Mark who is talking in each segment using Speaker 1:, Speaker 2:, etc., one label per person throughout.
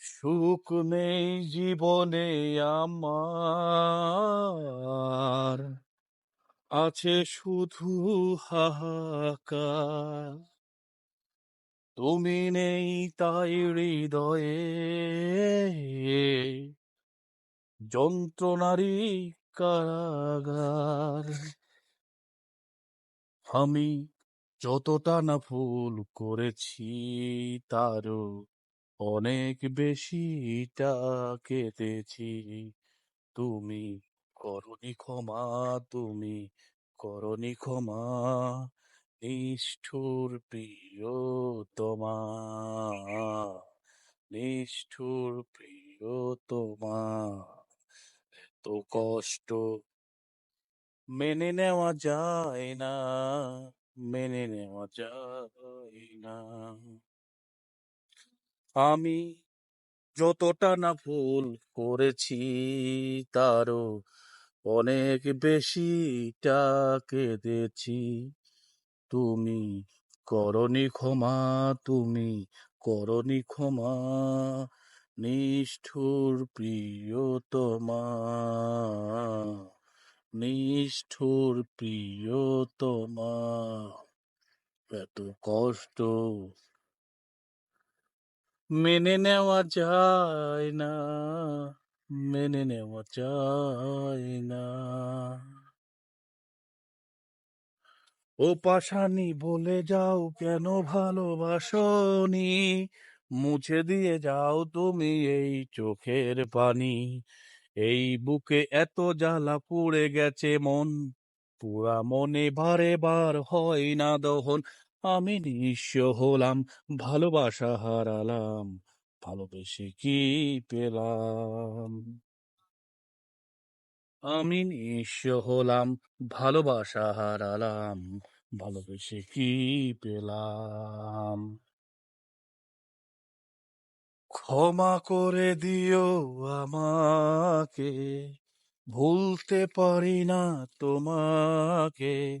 Speaker 1: সুখ নেই জীবনে আমার, আছে শুধু হাহাকার। তুমি নেই তাই হৃদয়ে, যন্ত্রণারই কারাগার। আমি যতটা না ভুল করেছি তারও অনেক বেশিটা কেঁদেছি তুমি করনি ক্ষমা, তুমি করনি ক্ষমা, নিষ্ঠুর প্রিয় প্রিয়তমা, নিষ্ঠুর প্রিয় প্রিয়তমা। এত কষ্ট মেনে নেওয়া যায় না, মেনে নেওয়া যায় না। আমি যতটা না ভুল করেছি, তারও অনেক বেশিটা কেঁদেছি তুমি করনি ক্ষমা, তুমি করনি ক্ষমা, নিষ্ঠুর প্রিয়তমা নিষ্ঠুর প্রিয়তমা। এত কষ্ট মেনে নেওয়া যায় না, মেনে নেওয়া যায় না। ও পাশানি, বলে যাও কেন ভালোবাসনি? মুছে দিয়ে যাও তুমি এই চোখের পানি। এই বুকে এত জ্বালা পুড়ে গেছে মন, পুরা মনে বারে বার হয় না দহন। আমি নিঃস্ব হলাম, ভালোবাসা হারালাম, ভালোবেসে কি পেলাম? আমি নিঃস্ব হলাম, ভালোবাসা হারালাম, ভালোবেসে কি পেলাম? ক্ষমা করে দিও আমাকে, ভুলতে পারি না তোমাকে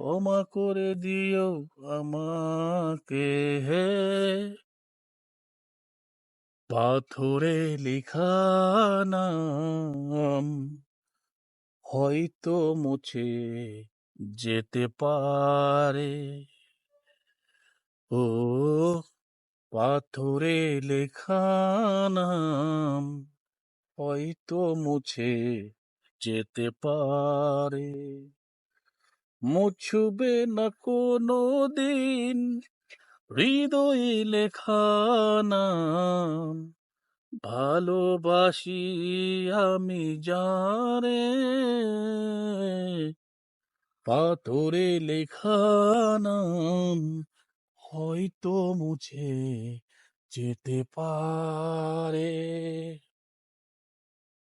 Speaker 1: ক্ষমা করে দিও আমাকে, হে। পাথরে লেখা নাম হয়তো মুছে যেতে পারে। ও পাথরে লেখা নাম হয়তো মুছে যেতে পারে। মুছবে না কোনো দিন হৃদয়ে লেখা নাম, ভালোবাসি আমি জানে। পাথরে লেখা নাম, হয়তো মুছে যেতে পারে।